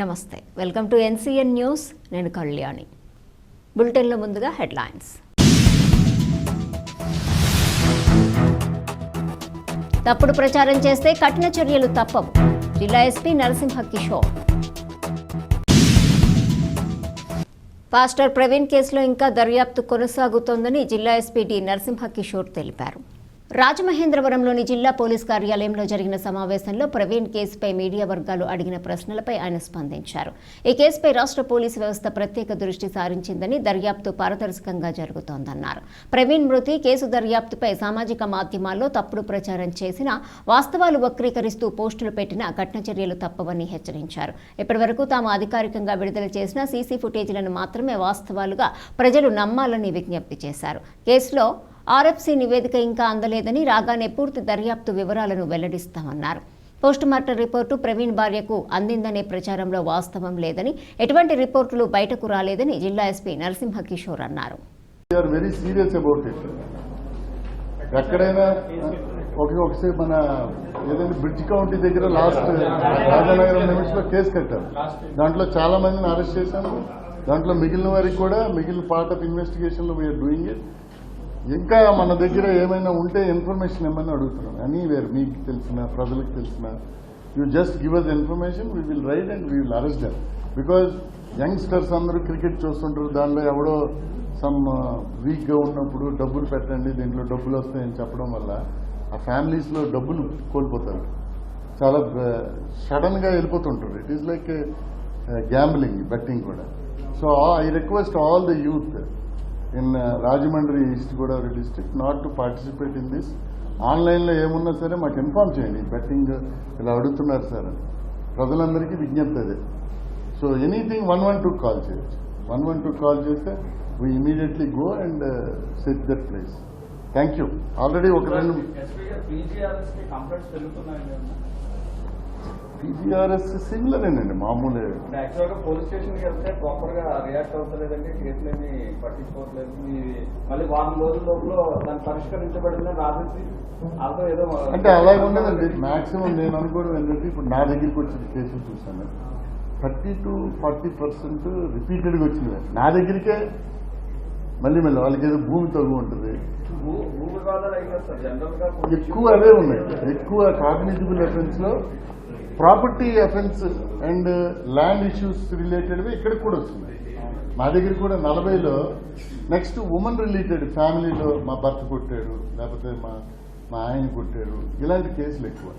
నమస్తే welcome to NCN news. నేను కళ్యాణి. బులెటిన్లో ముందుగా హెడ్లైన్స్. తప్పుడు ప్రచారం చేస్తే కఠిన చర్యలు తప్పవు. జిల్లా ఎస్పీ నరసింహ కిషోర్. పాస్టర్ ప్రవీణ్ కేసులో ఇంకా దర్యాప్తు కొనసాగుతోందని జిల్లా ఎస్పీ డి నరసింహ కిషోర్ తెలిపారు. రాజమహేంద్రవరంలోని జిల్లా పోలీస్ కార్యాలయంలో జరిగిన సమావేశంలో ప్రవీణ్ కేసుపై మీడియా వర్గాలు అడిగిన ప్రశ్నలపై ఆయన స్పందించారు. ఈ కేసుపై రాష్ట్ర పోలీసు వ్యవస్థ ప్రత్యేక దృష్టి సారించిందని దర్యాప్తు పారదర్శకంగా జరుగుతోందన్నారు. ప్రవీణ్ మృతి కేసు దర్యాప్తుపై సామాజిక మాధ్యమాల్లో తప్పుడు ప్రచారం చేసిన వాస్తవాలు వక్రీకరిస్తూ పోస్టులు పెట్టిన కఠిన చర్యలు తప్పవని హెచ్చరించారు. ఇప్పటివరకు తాము అధికారికంగా విడుదల చేసిన సీసీ ఫుటేజీలను మాత్రమే వాస్తవాలుగా ప్రజలు నమ్మాలని విజ్ఞప్తి చేశారు. కేసులో ఆర్ఎఫ్సీ నివేదిక ఇంకా అందలేదని రాగానే పూర్తి దర్యాప్తు వివరాలను వెల్లడిస్తామన్నారు. పోస్టుమార్టం రిపోర్టు ప్రవీణ్ భార్యకు అందిందనే ప్రచారంలో వాస్తవం లేదని ఎటువంటి రిపోర్టులు బయటకు రాలేదని జిల్లా ఎస్పీ నరసింహ కిషోర్ అన్నారు. ఎక్కడైనా ఒకే ఒకసారి మన ఏదైనా బ్రిడ్జ్ కౌంటీ దగ్గర లాస్ట్ రాజానగరం నిమిషంలో కేసు కట్టారు. దాంట్లో చాలా మందిని అరెస్ట్ చేశాము. దాంట్లో మిగిలిన వారికి కూడా మిగిలిన పార్ట్ ఆఫ్ ఇన్వెస్టిగేషన్లో వీఆర్ డూయింగ్ ఇట్ ఇంకా మన దగ్గర ఏమైనా ఉంటే ఇన్ఫర్మేషన్ ఏమైనా అడుగుతున్నాం ఎనీవేర్ మీకు తెలిసిన ప్రజలకు తెలిసిన you just give us information we will raid and we will arrest them because youngsters అందరూ క్రికెట్ చూస్తుంటారు దానిలో ఎవడో సమ్ వీక్గా uh, ఉన్నప్పుడు డబ్బులు పెట్టండి దీంట్లో డబ్బులు వస్తాయని చెప్పడం వల్ల ఆ ఫ్యామిలీస్లో డబ్బులు కోల్పోతారు. చాలా uh, సడన్గా వెళ్ళిపోతుంటారు. It is like gambling betting కూడా. So I request all the youth in Rajahmundry East Godavari district not to participate in this. ఆన్లైన్లో ఏమున్నా సరే మాకు ఇన్ఫార్మ్ చేయండి. బెట్టింగ్ ఇలా అడుగుతున్నారు సార్ అని. ప్రజలందరికీ విజ్ఞప్తి అదే. So anything one one two call చేయొచ్చు వన్ వన్ టూ కాల్ చేస్తే we immediately go and set that place thank you already ఒక రెండు పీజీఆర్ఎస్ సిమిలరేనండి మామూలే. ఇప్పుడు యాక్చువల్గా పోలీస్ స్టేషన్కి వెళ్తే ప్రాపర్గా రియాక్ట్ అవుతలేదండి కేసులేమి పట్టించుకోవట్లేదు. మళ్ళీ వారం రోజుల లోపల దాన్ని పరిష్కరించబడిందని ఏదో అంటే అలాగే ఉండదండి. మాక్సిమం నేను అనుకోవడం ఏంటంటే ఇప్పుడు నా దగ్గరికి వచ్చిన కేసులు చూశాను. థర్టీ టు ఫార్టీ పర్సెంట్ రిపీటెడ్గా వచ్చినవి నా దగ్గరికే మళ్ళీ మళ్ళీ వాళ్ళకి ఏదో భూమి తగ్గు ఉంటుంది. ఎక్కువ అవే ఉన్నాయి. ఎక్కువ cognizable అఫెన్స్లో property offence and land issues రిలేటెడ్వి ఇక్కడికి కూడా వచ్చింది మా దగ్గర కూడా నలభైలో నెక్స్ట్ ఉమెన్ రిలేటెడ్ ఫ్యామిలీలో మా భర్త కొట్టాడు లేకపోతే మా మా ఆయన కొట్టాడు ఇలాంటి కేసులు ఎక్కువ.